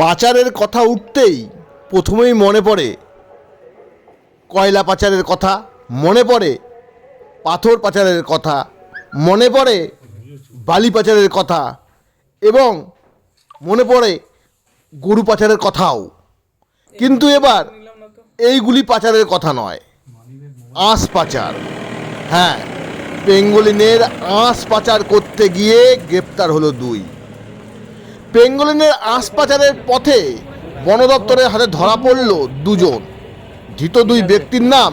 পাচারের কথা উঠতেই প্রথমেই মনে পড়ে কয়লা পাচারের কথা, মনে পড়ে পাথর পাচারের কথা, মনে পড়ে বালি পাচারের কথা এবং মনে পড়ে গরু পাচারের কথাও। কিন্তু এবার এইগুলি পাচারের কথা নয়, আঁশ পাচার। হ্যাঁ পেঙ্গলিনের আঁশ পাচার করতে গিয়ে গ্রেপ্তার হলো দুই। পেঙ্গলিনের আঁশ পাচারের পথে বন দপ্তরের হাতে ধরা পড়ল দুজন। ধৃত দুই ব্যক্তির নাম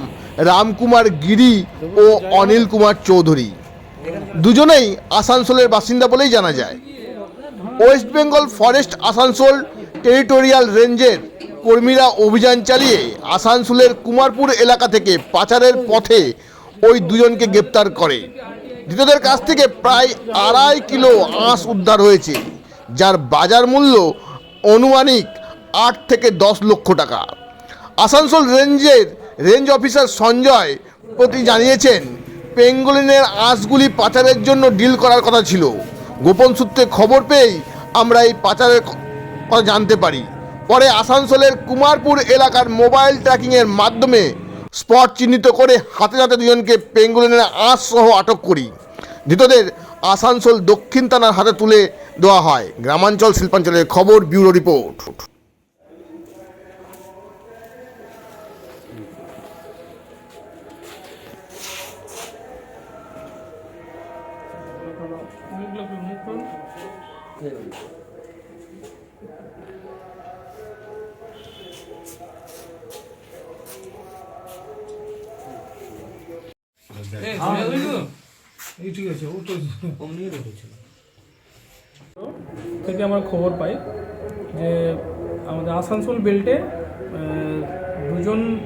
রামকুমার গিরি ও অনিল কুমার চৌধুরী। দুজনেই আসানসোলের বাসিন্দা বলেই জানা যায়। West Bengal forest Asansol territorial রেঞ্জের কর্মীরা অভিযান চালিয়ে আসানসোলের কুমারপুর এলাকা থেকে পাচারের পথে ওই দুজনকে গ্রেপ্তার করে। ধৃতদের কাছ থেকে প্রায় আড়াই কিলো আঁশ উদ্ধার হয়েছে। যার বাজার মূল্য অনুমানিক আট থেকে দশ লক্ষ টাকা। আসানসোল রেঞ্জের রেঞ্জ অফিসার সঞ্জয় প্রতি জানিয়েছেন, পেঙ্গলিনের আঁশগুলি পাচারের জন্য ডিল করার কথা ছিল। গোপন সূত্রে খবর পেয়েই আমরা এই পাচারের কথা জানতে পারি। পরে আসানসোলের কুমারপুর এলাকার মোবাইল ট্র্যাকিংয়ের মাধ্যমে স্পট চিহ্নিত করে হাতে হাতে দুজনকে পেঙ্গুলিনের আঁশ সহ আটক করি। ধৃতদের আসানসোল দক্ষিণ থানার হাতে তুলে দেওয়া হয়। গ্রামাঞ্চল শিল্পাঞ্চলের খবর, ব্যুরো রিপোর্ট। মুখগুলো একটু মুখ করুন এই, ঠিক আছে ও তো থেকে আমরা খবর পাই যে আমাদের আসানসোল বেল্টে দুজন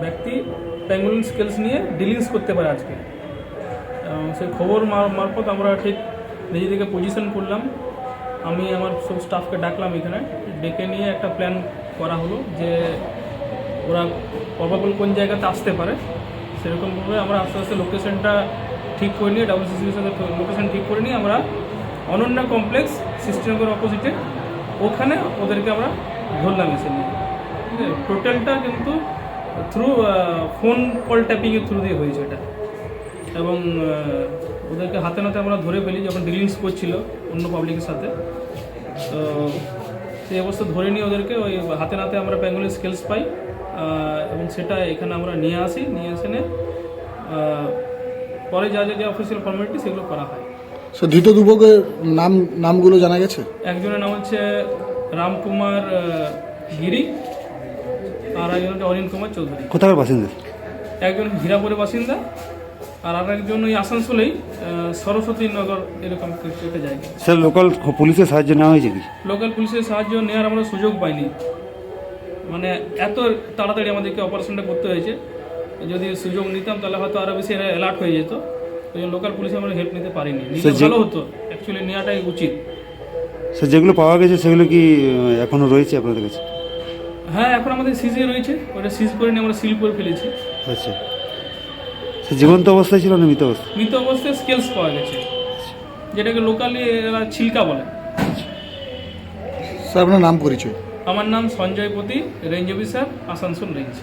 ব্যক্তি প্যাঙ্গুলিন স্কেলস নিয়ে ডিলিংস করতে পারে আজকে। এবং সেই খবর মার- মারফত আমরা ঠিক নিজেদেরকে পজিশন করলাম। আমি আমার সব স্টাফকে ডাকলাম এখানে ডেকে নিয়ে একটা প্ল্যান করা হলো যে ওরা প্রবাবল কোন জায়গাতে আসতে পারে। সেরকমভাবে আমরা আস্তে আস্তে লোকেশনটা ঠিক করে নিয়ে ডাব্লিউসিসির সাথে লোকেশন ঠিক করে নিয়ে আমরা অনন্যা কমপ্লেক্স সিস্টেমের অপোজিটে ওখানে ওদেরকে আমরা ধরলাম এসে নিয়ে। ঠিক আছে? টোটালটা কিন্তু থ্রু ফোন কল ট্যাপিংয়ের থ্রু দিয়ে হয়েছে এটা। এবং ওদেরকে হাতে নাতে আমরা ধরে ফেলি যখন ডিলিংস করছিল অন্য পাবলিকের সাথে। তো সেই অবস্থা ধরে নিয়ে ওদেরকে ওই হাতে নাতে আমরা বেঙ্গলি স্কিলস পাই। এবং সেটা এখানে আমরা নিয়ে আসি, নিয়ে এসে পরে যা যা যা অফিসিয়াল ফর্মালিটি সেগুলো করা হয়। সে ধৃত যুবকের নাম নামগুলো জানা গেছে? একজনের নাম হচ্ছে রামকুমার গিরি আর একজন হচ্ছে অরিন কুমার চৌধুরী। কোথাকার বাসিন্দা? একজন হীরাপুরের বাসিন্দা আর আর একজন ওই আসানসোলেই সরস্বতী নগর এরকম কিছু একটা জায়গা। স্যার লোকাল পুলিশের সাহায্য নেওয়া হয়েছে কি? লোকাল পুলিশের সাহায্য নেওয়ার আমরা সুযোগ পাইনি। মানে এত তাড়াতাড়ি আমাদেরকে অপারেশনটা করতে হয়েছে। যদি সুযোগ নিতাম তাহলে হয়তো আরও বেশি অ্যালার্ট হয়ে যেত। ওই জন্য লোকাল পুলিশে আমরা হেল্প নিতে পারিনি। ভালো হতো। অ্যাকচুয়ালি নেওয়াটাই উচিত। স্যার যেগুলো পাওয়া গেছে সেগুলো কি আহ, এখনও রয়েছে আপনাদের কাছে? হ্যাঁ এখন আমাদের সিজে রয়েছে। ওটা সিজ করে নিয়ে আমরা সিল করে ফেলেছি। আচ্ছা। সে জীবন্ত অবস্থায় ছিল না মৃত অবস্থা মৃত অবস্থায় স্কেলস পাওয়া গেছে। যেটাকে লোকালি এরা ছিলকা বলে। স্যার আপনার নাম পরিচয়? আমার নাম সঞ্জয় পতি রেঞ্জ অফিসার আসানসোল রেঞ্জ